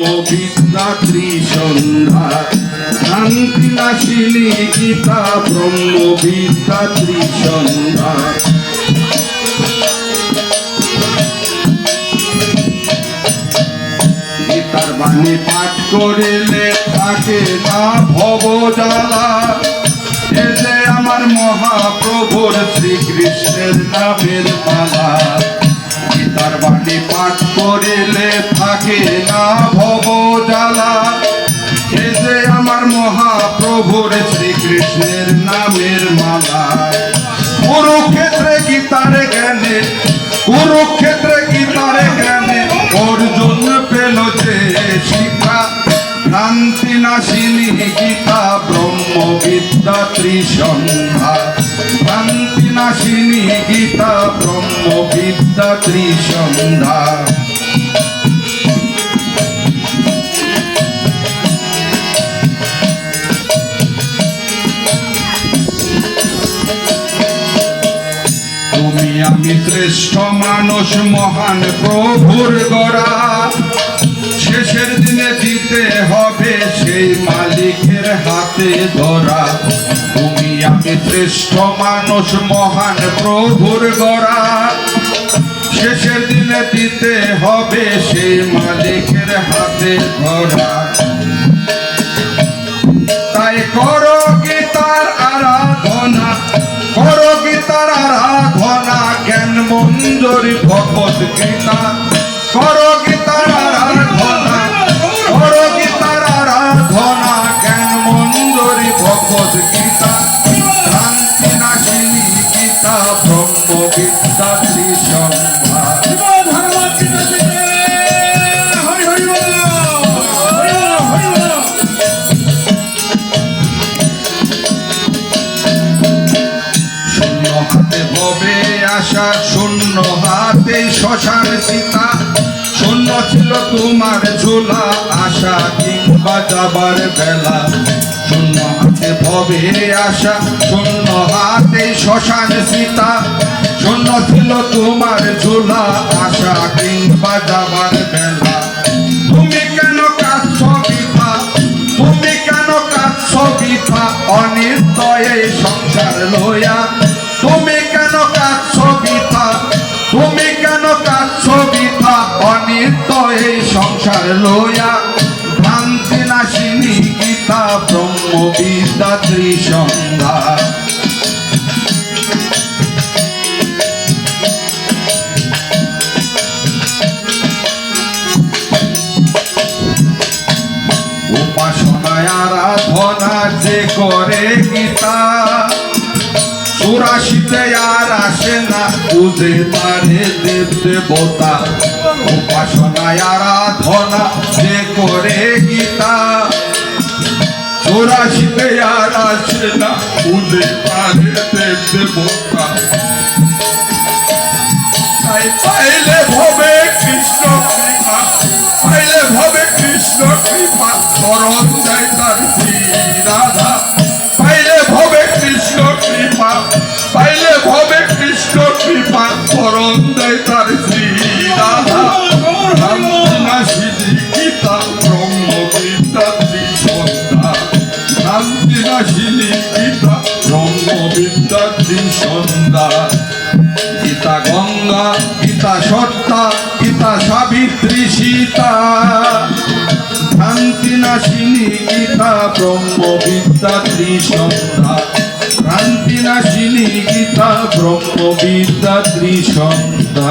ব্রহ্মবিদ্যা ত্রিসন্ধ্যা শান্তি নাশিনী গীতা গীতার বাণী পাঠ করিলে না ভব জ্বালা। এ আমার মহাপ্রভুর শ্রীকৃষ্ণের নামের মালা। গীতার বাণী পাঠ করিলে থাকে না ভব জ্বালা। এ যে আমার মহাপ্রভুর শ্রীকৃষ্ণের নামের মালা। কুরুক্ষেত্রে গীতার জ্ঞানে? কুরুক্ষেত্রে গীতার জ্ঞানে? অর্জুন পেল যে শিক্ষা ভ্রান্তি নাশিনী গীতা ব্রহ্মবিদ্যা ত্রিসন্ধ্যা। নাশিনী গীতা, ব্রহ্মবিদ্যা, ত্রিসন্ধ্যা। তুমি আমি শ্রেষ্ঠ মানুষ, মহান প্রভুর গড়া। শেষের দিনে দিতে হবে সেই মালিকের হাতে ধরা। আমি শ্রেষ্ঠ মানুষ, মহান প্রভুর গড়া। শেষের দিনে দিতে হবে মালিকের হাতে ধরা। তাই করো গীতার আরাধনা, করো গীতার আরাধনা জ্ঞান মঞ্জুরি ভগবত গীতা করো হবে আশা শূন্য হাতে শ্মশান সীতা। শূন্য ছিল তোমার ঝোলা, আশা কিংবা যাবার বেলা। শূন্য হাতে ভবে আশা, শূন্য হাতে শ্মশান সীতা। শূন্য ছিল তোমার ঝোলা, আশা কিংবা যাবার বেলা। সংসার লইয়া ভ্রান্তি নাশিনী গীতা, ব্রহ্ম বিদ্যা ত্রিসন্ধ্যা আরাধনা যে করে গীতা, চুরাশিতে আর আসে না, বুঝে পারে দেব দেবতা। উপাসনায় আরাধনা যে করে গীতা। চুরাশিতে আর আসে না বুঝে পারে দেব পাইলে ভবে গীতা গঙ্গা গীতা সত্তা গীতা সাবিত্রী সীতা। ভ্রান্তি নাশিনী, গীতা ব্রহ্ম বিদ্যা ত্রিসন্ধ্যা। ভ্রান্তি নাশিনী, গীতা ব্রহ্ম বিদ্যা ত্রিসন্ধ্যা।